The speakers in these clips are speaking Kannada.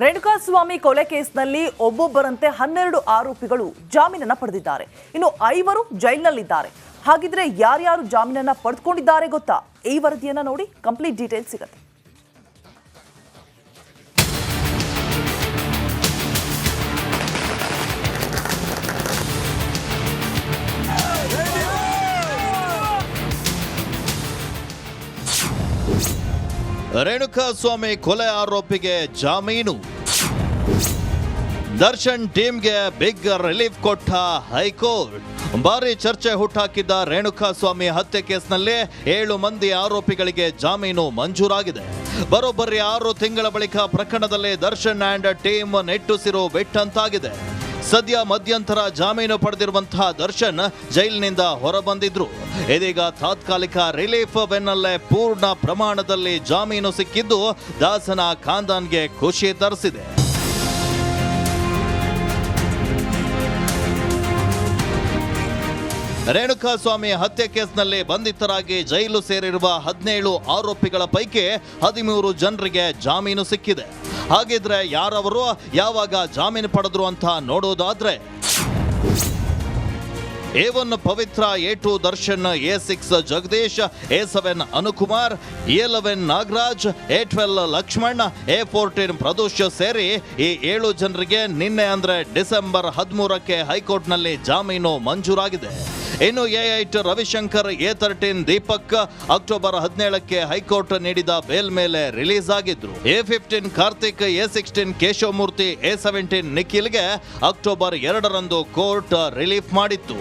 ರೇಣುಕಾಸ್ವಾಮಿ ಕೊಲೆ ಕೇಸ್ನಲ್ಲಿ ಒಬ್ಬೊಬ್ಬರಂತೆ ಹನ್ನೆರಡು ಆರೋಪಿಗಳು ಜಾಮೀನನ್ನ ಪಡೆದಿದ್ದಾರೆ. ಇನ್ನು ಐವರು ಜೈಲಿನಲ್ಲಿದ್ದಾರೆ. ಹಾಗಿದ್ರೆ ಯಾರ್ಯಾರು ಜಾಮೀನನ್ನ ಪಡೆದುಕೊಂಡಿದ್ದಾರೆ ಗೊತ್ತಾ? ಈ ವರದಿಯನ್ನ ನೋಡಿ ಕಂಪ್ಲೀಟ್ ಡೀಟೇಲ್ಸ್ ಸಿಗುತ್ತೆ. ರೇಣುಕಾಸ್ವಾಮಿ ಕೊಲೆ ಆರೋಪಿಗೆ ಜಾಮೀನು. ದರ್ಶನ್ ಟೀಮ್ಗೆ ಬಿಗ್ ರಿಲೀಫ್ ಕೊಟ್ಟ ಹೈಕೋರ್ಟ್. ಭಾರಿ ಚರ್ಚೆ ಹುಟ್ಟಾಕಿದ್ದ ರೇಣುಕಾಸ್ವಾಮಿ ಹತ್ಯೆ ಕೇಸ್ನಲ್ಲಿ ಏಳು ಮಂದಿ ಆರೋಪಿಗಳಿಗೆ ಜಾಮೀನು ಮಂಜೂರಾಗಿದೆ. ಬರೋಬ್ಬರಿ ಆರು ತಿಂಗಳ ಬಳಿಕ ಪ್ರಕರಣದಲ್ಲಿ ದರ್ಶನ್ ಆ್ಯಂಡ್ ಟೀಮ್ ನೆಟ್ಟುಸಿರು ಬಿಟ್ಟಂತಾಗಿದೆ. ಸದ್ಯ ಮಧ್ಯಂತರ ಜಾಮೀನು ಪಡೆದಿರುವಂತಹ ದರ್ಶನ್ ಜೈಲಿನಿಂದ ಹೊರಬಂದಿದ್ರು. ಇದೀಗ ತಾತ್ಕಾಲಿಕ ರಿಲೀಫ್ ಬೆನ್ನಲ್ಲೇ ಪೂರ್ಣ ಪ್ರಮಾಣದಲ್ಲಿ ಜಾಮೀನು ಸಿಕ್ಕಿದ್ದು ದಾಸನ ಖಾಂದಾನ್ಗೆ ಖುಷಿ ತರಿಸಿದೆ. ರೇಣುಕಾಸ್ವಾಮಿ ಹತ್ಯೆ ಕೇಸ್ನಲ್ಲಿ ಬಂಧಿತರಾಗಿ ಜೈಲು ಸೇರಿರುವ ಹದಿನೇಳು ಆರೋಪಿಗಳ ಪೈಕಿ ಹದಿಮೂರು ಜನರಿಗೆ ಜಾಮೀನು ಸಿಕ್ಕಿದೆ. ಹಾಗಿದ್ರೆ ಯಾರವರು ಯಾವಾಗ ಜಾಮೀನು ಪಡೆದ್ರು ಅಂತ ನೋಡೋದಾದ್ರೆ A one Pavithra A two Darshan A six Jagadish A seven Anukumar A eleven Nagaraj A twelve Lakshman A fourteen Pradosh ಸೇರಿ ಈ ಏಳು ಜನರಿಗೆ ನಿನ್ನೆ ಅಂದ್ರೆ ಡಿಸೆಂಬರ್ ಹದಿಮೂರಕ್ಕೆ ಹೈಕೋರ್ಟ್ನಲ್ಲಿ ಜಾಮೀನು ಮಂಜೂರಾಗಿದೆ. ಇನ್ನು eight Ravishankar A thirteen Deepak October ಹದಿನೇಳಕ್ಕೆ high court ನೀಡಿದ ಬೇಲ್ ಮೇಲೆ ರಿಲೀಸ್ ಆಗಿದ್ರು. A fifteen Karthik, A sixteen Keshavamurthy, A seventeen ನಿಖಿಲ್ಗೆ October ಎರಡರಂದು ಕೋರ್ಟ್ ರಿಲೀಫ್ ಮಾಡಿತ್ತು.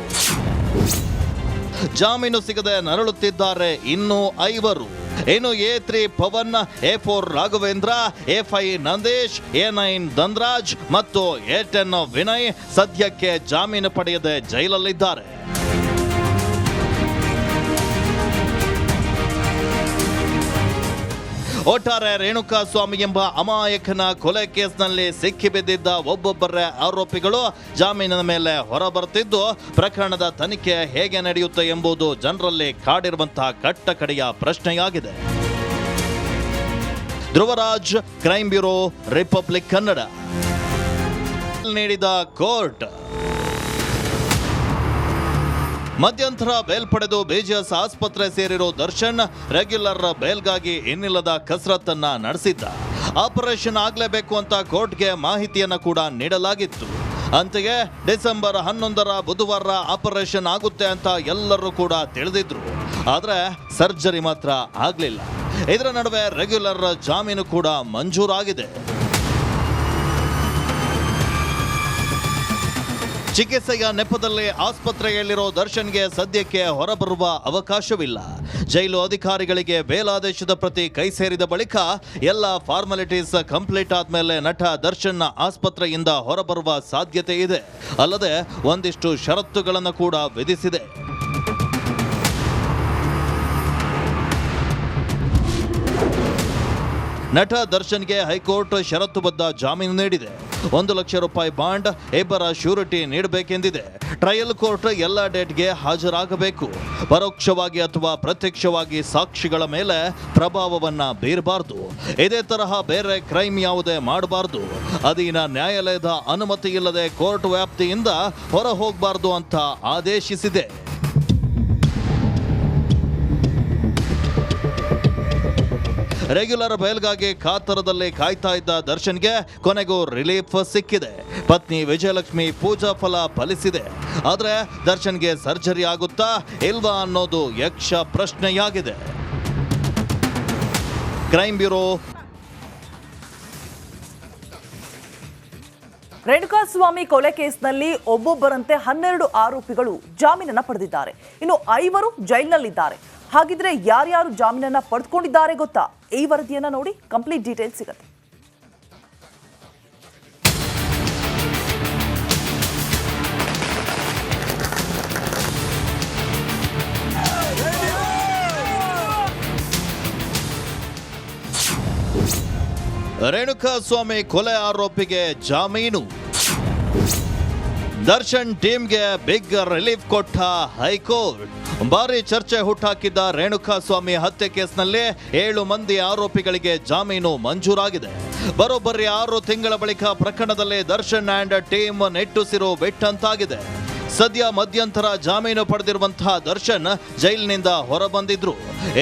ಜಾಮೀನು ಸಿಗದೆ ನರಳುತ್ತಿದ್ದಾರೆ ಇನ್ನು ಐವರು. ಇನ್ನು A three Pavan, A four Raghavendra A five Nandesh, A nine Dhanraj ಮತ್ತು ಎ ಟೆನ್ ವಿನಯ್ ಸದ್ಯಕ್ಕೆ ಜಾಮೀನು ಪಡೆಯದೆ ಜೈಲಲ್ಲಿದ್ದಾರೆ. ಒಟ್ಟಾರೆ ರೇಣುಕಾಸ್ವಾಮಿ ಎಂಬ ಅಮಾಯಕನ ಕೊಲೆ ಕೇಸ್ನಲ್ಲಿ ಸಿಕ್ಕಿಬಿದ್ದಿದ್ದ ಒಬ್ಬೊಬ್ಬರ ಆರೋಪಿಗಳು ಜಾಮೀನಿನ ಮೇಲೆ ಹೊರಬರುತ್ತಿದ್ದು, ಪ್ರಕರಣದ ತನಿಖೆ ಹೇಗೆ ನಡೆಯುತ್ತೆ ಎಂಬುದು ಜನರಲ್ಲಿ ಕಾಡಿರುವಂತಹ ಕಟ್ಟಕಡೆಯ ಪ್ರಶ್ನೆಯಾಗಿದೆ. Dhruvaraj crime bureau, Republic Kannada. ನೀಡಿದ ಕೋರ್ಟ್. ಮಧ್ಯಂತರ ಬೇಲ್ ಪಡೆದು ಬಿಜಿಎಸ್ ಆಸ್ಪತ್ರೆ ಸೇರಿರೋ ದರ್ಶನ್ ರೆಗ್ಯುಲರ್ ಬೇಲ್ಗಾಗಿ ಇನ್ನಿಲ್ಲದ ಕಸರತ್ತನ್ನ ನಡೆಸಿದ್ದ. ಆಪರೇಷನ್ ಆಗಲೇಬೇಕು ಅಂತ ಕೋರ್ಟ್ಗೆ ಮಾಹಿತಿಯನ್ನ ಕೂಡ ನೀಡಲಾಗಿತ್ತು. ಅಂತೆಯೇ ಡಿಸೆಂಬರ್ ಹನ್ನೊಂದರ ಬುಧವಾರ ಆಪರೇಷನ್ ಆಗುತ್ತೆ ಅಂತ ಎಲ್ಲರೂ ಕೂಡ ತಿಳಿದಿದ್ರು. ಆದರೆ ಸರ್ಜರಿ ಮಾತ್ರ ಆಗಲಿಲ್ಲ. ಇದರ ನಡುವೆ ರೆಗ್ಯುಲರ್ ಜಾಮೀನು ಕೂಡ ಮಂಜೂರಾಗಿದೆ. ಚಿಕಿತ್ಸೆಯ ನೆಪದಲ್ಲಿ ಆಸ್ಪತ್ರೆಯಲ್ಲಿರೋ ದರ್ಶನ್ಗೆ ಸದ್ಯಕ್ಕೆ ಹೊರಬರುವ ಅವಕಾಶವಿಲ್ಲ. ಜೈಲು ಅಧಿಕಾರಿಗಳಿಗೆ ಬೇಲಾದೇಶದ ಪ್ರತಿ ಕೈ ಸೇರಿದ ಬಳಿಕ ಎಲ್ಲ ಫಾರ್ಮಾಲಿಟೀಸ್ ಕಂಪ್ಲೀಟ್ ಆದ್ಮೇಲೆ ನಟ ದರ್ಶನ್ ಆಸ್ಪತ್ರೆಯಿಂದ ಹೊರಬರುವ ಸಾಧ್ಯತೆ ಇದೆ. ಅಲ್ಲದೆ ಒಂದಿಷ್ಟು ಷರತ್ತುಗಳನ್ನು ಕೂಡ ವಿಧಿಸಿದೆ. ನಟ ದರ್ಶನ್ಗೆ ಹೈಕೋರ್ಟ್ ಷರತ್ತುಬದ್ಧ ಜಾಮೀನು ನೀಡಿದೆ. ಒಂದು ಲಕ್ಷ ರೂಪಾಯಿ ಬಾಂಡ್ ಇಬ್ಬರ ಶ್ಯೂರಿಟಿ ನೀಡಬೇಕೆಂದಿದೆ. ಟ್ರಯಲ್ ಕೋರ್ಟ್ ಎಲ್ಲ ಡೇಟ್ಗೆ ಹಾಜರಾಗಬೇಕು. ಪರೋಕ್ಷವಾಗಿ ಅಥವಾ ಪ್ರತ್ಯಕ್ಷವಾಗಿ ಸಾಕ್ಷಿಗಳ ಮೇಲೆ ಪ್ರಭಾವವನ್ನ ಬೀರಬಾರದು. ಇದೇ ತರಹ ಬೇರೆ ಕ್ರೈಮ್ ಯಾವುದೇ ಮಾಡಬಾರದು. ಅಧೀನ ನ್ಯಾಯಾಲಯದ ಅನುಮತಿ ಇಲ್ಲದೆ ಕೋರ್ಟ್ ವ್ಯಾಪ್ತಿಯಿಂದ ಹೊರ ಹೋಗಬಾರದು ಅಂತ ಆದೇಶಿಸಿದೆ. ರೆಗ್ಯುಲರ್ ಬಯಲ್ಗಾಗಿ ಕಾತರದಲ್ಲಿ ಕಾಯ್ತಾ ಇದ್ದ ದರ್ಶನ್ಗೆ ಕೊನೆಗೂ ರಿಲೀಫ್ ಸಿಕ್ಕಿದೆ. ಪತ್ನಿ ವಿಜಯಲಕ್ಷ್ಮಿ ಪೂಜಾ ಫಲ ಫಲಿಸಿದೆ. ಆದ್ರೆ ದರ್ಶನ್ಗೆ ಸರ್ಜರಿ ಆಗುತ್ತಾ ಇಲ್ವಾ ಅನ್ನೋದು ಯಕ್ಷ ಪ್ರಶ್ನೆಯಾಗಿದೆ. Crime bureau. ರೇಣುಕಾಸ್ವಾಮಿ ಕೊಲೆ ಕೇಸ್ನಲ್ಲಿ ಒಬ್ಬೊಬ್ಬರಂತೆ ಹನ್ನೆರಡು ಆರೋಪಿಗಳು ಜಾಮೀನನ್ನು ಪಡೆದಿದ್ದಾರೆ. ಇನ್ನು ಐವರು ಜೈಲಿನಲ್ಲಿದ್ದಾರೆ. ಹಾಗಿದ್ರೆ ಯಾರ್ಯಾರು ಜಾಮೀನನ್ನ ಪಡೆದುಕೊಂಡಿದ್ದಾರೆ ಗೊತ್ತಾ? ಈ ವರದಿಯನ್ನ ನೋಡಿ ಕಂಪ್ಲೀಟ್ ಡೀಟೇಲ್ ಸಿಗುತ್ತೆ. ರೇಣುಕಾಸ್ವಾಮಿ ಕೊಲೆ ಆರೋಪಿಗೆ ಜಾಮೀನು. ದರ್ಶನ್ ಟೀಮ್ಗೆ ಬಿಗ್ ರಿಲೀಫ್ ಕೊಟ್ಟ ಹೈಕೋರ್ಟ್. ಭಾರಿ ಚರ್ಚೆ ಹುಟ್ಟಾಕಿದ್ದ ರೇಣುಕಾಸ್ವಾಮಿ ಹತ್ಯೆ ಕೇಸ್ನಲ್ಲಿ ಏಳು ಮಂದಿ ಆರೋಪಿಗಳಿಗೆ ಜಾಮೀನು ಮಂಜೂರಾಗಿದೆ. ಬರೋಬ್ಬರಿ ಆರು ತಿಂಗಳ ಬಳಿಕ ಪ್ರಕರಣದಲ್ಲಿ ದರ್ಶನ್ ಆ್ಯಂಡ್ ಟೀಮ್ ನೆಟ್ಟುಸಿರು ಬೆಟ್ಟಂತಾಗಿದೆ ಸದ್ಯ ಮಧ್ಯಂತರ ಜಾಮೀನು ಪಡೆದಿರುವಂತಹ ದರ್ಶನ್ ಜೈಲಿನಿಂದ ಹೊರಬಂದಿದ್ರು.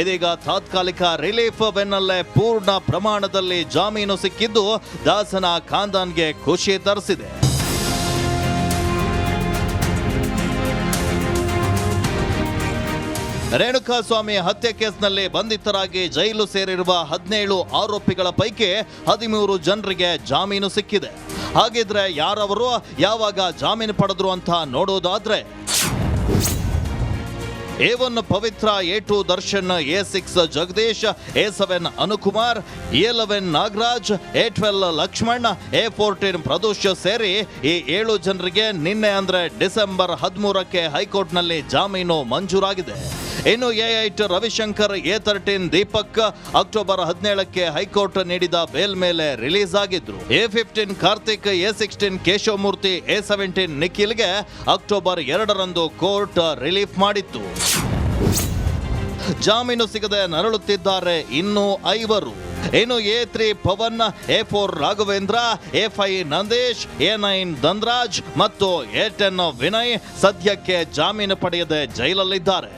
ಇದೀಗ ತಾತ್ಕಾಲಿಕ ರಿಲೀಫ್ ಬೆನ್ನಲ್ಲೇ ಪೂರ್ಣ ಪ್ರಮಾಣದಲ್ಲಿ ಜಾಮೀನು ಸಿಕ್ಕಿದ್ದು ದಾಸನ ಖಾಂದಾನ್ಗೆ ಖುಷಿ ತರಿಸಿದೆ. ರೇಣುಕಾಸ್ವಾಮಿ ಹತ್ಯೆ ಕೇಸ್ನಲ್ಲಿ ಬಂಧಿತರಾಗಿ ಜೈಲು ಸೇರಿರುವ ಹದಿನೇಳು ಆರೋಪಿಗಳ ಪೈಕಿ ಹದಿಮೂರು ಜನರಿಗೆ ಜಾಮೀನು ಸಿಕ್ಕಿದೆ. ಹಾಗಿದ್ರೆ ಯಾರವರು, ಯಾವಾಗ ಜಾಮೀನು ಪಡೆದ್ರು ಅಂತ ನೋಡೋದಾದ್ರೆ A one Pavithra A two Darshan A six Jagadish A seven Anukumar A eleven Nagaraj A twelve Lakshman A fourteen Pradosh ಸೇರಿ ಈ ಏಳು ಜನರಿಗೆ ನಿನ್ನೆ ಅಂದರೆ ಡಿಸೆಂಬರ್ ಹದಿಮೂರಕ್ಕೆ ಹೈಕೋರ್ಟ್ನಲ್ಲಿ ಜಾಮೀನು ಮಂಜೂರಾಗಿದೆ. ಇನ್ನು A eight Ravishankar A thirteen Deepak October ಹದಿನೇಳಕ್ಕೆ high court ನೀಡಿದ ಬೇಲ್ ಮೇಲೆ ರಿಲೀಸ್ ಆಗಿದ್ರು. A fifteen Karthik, A sixteen Keshavamurthy, A seventeen ನಿಖಿಲ್ಗೆ October ಎರಡರಂದು ಕೋರ್ಟ್ ರಿಲೀಫ್ ಮಾಡಿತ್ತು. ಜಾಮೀನು ಸಿಗದೆ ನರಳುತ್ತಿದ್ದಾರೆ ಇನ್ನು ಐವರು. ಇನ್ನು A three Pavan, A four Raghavendra A five Nandesh, A nine Dhanraj ಮತ್ತು ಎ ಟೆನ್ ವಿನಯ್ ಸದ್ಯಕ್ಕೆ ಜಾಮೀನು ಪಡೆಯದೆ ಜೈಲಲ್ಲಿದ್ದಾರೆ.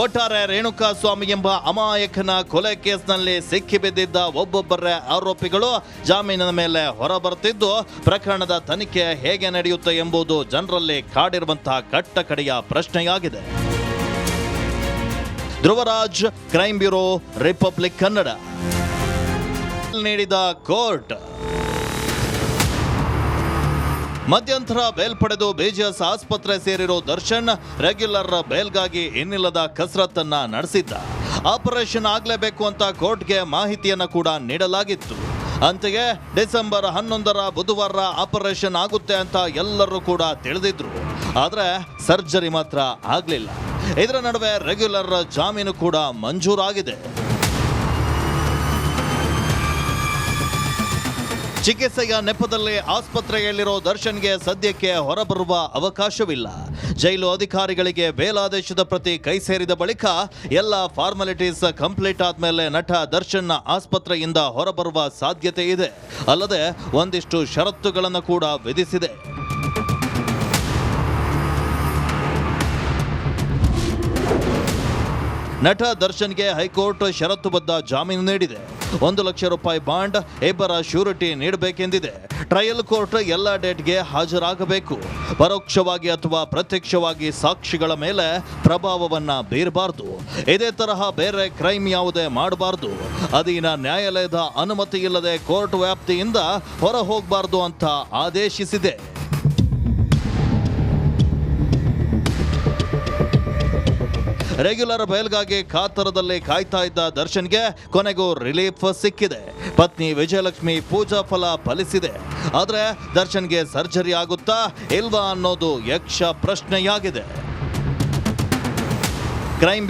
ಒಟ್ಟಾರೆ ರೇಣುಕಾ ಸ್ವಾಮಿ ಎಂಬ ಅಮಾಯಕನ ಕೊಲೆ ಕೇಸ್ನಲ್ಲಿ ಸಿಕ್ಕಿಬಿದ್ದಿದ್ದ ಒಬ್ಬೊಬ್ಬರ ಆರೋಪಿಗಳು ಜಾಮೀನಿನ ಮೇಲೆ ಹೊರಬರುತ್ತಿದ್ದು, ಪ್ರಕರಣದ ತನಿಖೆ ಹೇಗೆ ನಡೆಯುತ್ತೆ ಎಂಬುದು ಜನರಲ್ಲಿ ಕಾಡಿರುವಂತಹ ಕಟ್ಟಕಡೆಯ ಪ್ರಶ್ನೆಯಾಗಿದೆ. Dhruvaraj crime bureau, Republic Kannada. ನೀಡಿದ ಕೋರ್ಟ್. ಮಧ್ಯಂತರ ಬೇಲ್ ಪಡೆದು ಬಿಜಿಎಸ್ ಆಸ್ಪತ್ರೆ ಸೇರಿರೋ ದರ್ಶನ್ ರೆಗ್ಯುಲರ್ ಬೇಲ್ಗಾಗಿ ಇನ್ನಿಲ್ಲದ ಕಸರತ್ತನ್ನ ನಡೆಸಿದ್ದ. ಆಪರೇಷನ್ ಆಗಲೇಬೇಕು ಅಂತ ಕೋರ್ಟ್ಗೆ ಮಾಹಿತಿಯನ್ನು ಕೂಡ ನೀಡಲಾಗಿತ್ತು. ಅಂತೆಯೇ ಡಿಸೆಂಬರ್ ಹನ್ನೊಂದರ ಬುಧವಾರ ಆಪರೇಷನ್ ಆಗುತ್ತೆ ಅಂತ ಎಲ್ಲರೂ ಕೂಡ ತಿಳಿದಿದ್ರು. ಆದರೆ ಸರ್ಜರಿ ಮಾತ್ರ ಆಗಲಿಲ್ಲ. ಇದರ ನಡುವೆ ರೆಗ್ಯುಲರ್ ಜಾಮೀನು ಕೂಡ ಮಂಜೂರಾಗಿದೆ. ಚಿಕಿತ್ಸೆಯ ನೆಪದಲ್ಲಿ ಆಸ್ಪತ್ರೆಯಲ್ಲಿರೋ ದರ್ಶನ್ಗೆ ಸದ್ಯಕ್ಕೆ ಹೊರಬರುವ ಅವಕಾಶವಿಲ್ಲ. ಜೈಲು ಅಧಿಕಾರಿಗಳಿಗೆ ಬೇಲಾದೇಶದ ಪ್ರತಿ ಕೈ ಸೇರಿದ ಬಳಿಕ ಎಲ್ಲ ಫಾರ್ಮಾಲಿಟೀಸ್ ಕಂಪ್ಲೀಟ್ ಆದ್ಮೇಲೆ ನಟ ದರ್ಶನ್ ಆಸ್ಪತ್ರೆಯಿಂದ ಹೊರಬರುವ ಸಾಧ್ಯತೆ ಇದೆ. ಅಲ್ಲದೆ ಒಂದಿಷ್ಟು ಷರತ್ತುಗಳನ್ನು ಕೂಡ ವಿಧಿಸಿದೆ. ನಟ ದರ್ಶನ್ಗೆ ಹೈಕೋರ್ಟ್ ಷರತ್ತುಬದ್ಧ ಜಾಮೀನು ನೀಡಿದೆ. ಒಂದು ಲಕ್ಷ ರೂಪಾಯಿ ಬಾಂಡ್ ಇಬ್ಬರ ಶ್ಯೂರಿಟಿ ನೀಡಬೇಕೆಂದಿದೆ. ಟ್ರಯಲ್ ಕೋರ್ಟ್ ಎಲ್ಲ ಡೇಟ್ಗೆ ಹಾಜರಾಗಬೇಕು. ಪರೋಕ್ಷವಾಗಿ ಅಥವಾ ಪ್ರತ್ಯಕ್ಷವಾಗಿ ಸಾಕ್ಷಿಗಳ ಮೇಲೆ ಪ್ರಭಾವವನ್ನ ಬೀರಬಾರದು. ಇದೇ ತರಹ ಬೇರೆ ಕ್ರೈಮ್ ಯಾವುದೇ ಮಾಡಬಾರದು. ಅಧೀನ ನ್ಯಾಯಾಲಯದ ಅನುಮತಿ ಇಲ್ಲದೆ ಕೋರ್ಟ್ ವ್ಯಾಪ್ತಿಯಿಂದ ಹೊರ ಹೋಗಬಾರದು ಅಂತ ಆದೇಶಿಸಿದೆ. ರೆಗ್ಯುಲರ್ ಬಯಲ್ಗಾಗಿ ಕಾತರದಲ್ಲಿ ಕಾಯ್ತಾ ಇದ್ದ ದರ್ಶನ್ಗೆ ಕೊನೆಗೂ ರಿಲೀಫ್ ಸಿಕ್ಕಿದೆ. ಪತ್ನಿ ವಿಜಯಲಕ್ಷ್ಮಿ ಪೂಜಾ ಫಲ ಫಲಿಸಿದೆ. ಆದ್ರೆ ದರ್ಶನ್ಗೆ ಸರ್ಜರಿ ಆಗುತ್ತಾ ಇಲ್ವಾ ಅನ್ನೋದು ಯಕ್ಷ ಪ್ರಶ್ನೆಯಾಗಿದೆ. ಕ್ರೈಮ್